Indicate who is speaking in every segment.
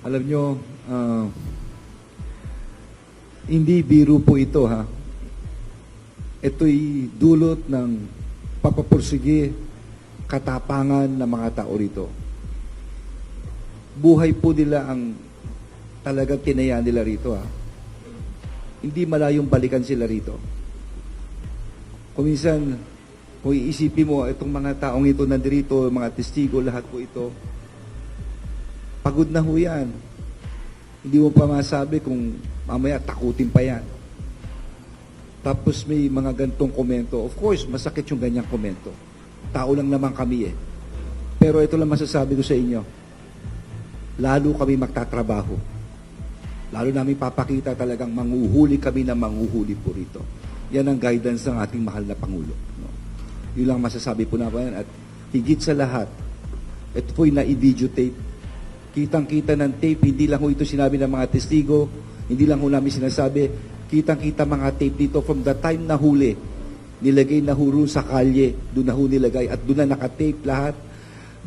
Speaker 1: Alam nyo, ah, hindi biro po ito ha. Ito'y dulot ng papapursige katapangan ng mga tao rito. Buhay po nila ang talagang tinaya nila rito ha. Hindi malayong balikan sila rito. Kung minsan, kung iisipin mo, itong mga taong ito nandirito, mga testigo, lahat po ito, pagod na ho yan. Hindi mo pa masabi kung mamaya takutin pa yan. Tapos may mga gantong komento. Of course, masakit yung ganyang komento. Tao lang naman kami eh. Pero ito lang masasabi ko sa inyo. Lalo kami magtatrabaho. Lalo namin papakita talagang manguhuli kami na manguhuli po rito. Yan ang guidance ng ating mahal na Pangulo. No? Yun lang masasabi po namin. At higit sa lahat, ito po'y na-videotape. Kitang-kita ng tape, hindi lang ho ito sinabi ng mga testigo, hindi lang ho namin sinasabi, kitang-kita mga tape dito from the time na huli, nilagay na huro sa kalye, doon na ho nilagay, at doon na nakatape lahat.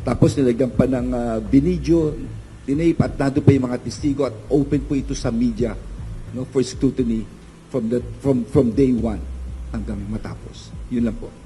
Speaker 1: Tapos nilagyan pa ng uh, binidyo, tinape, at nado pa yung mga testigo, at open po ito sa media no, for scrutiny from, the, from, from day one hanggang matapos. Yun lang po.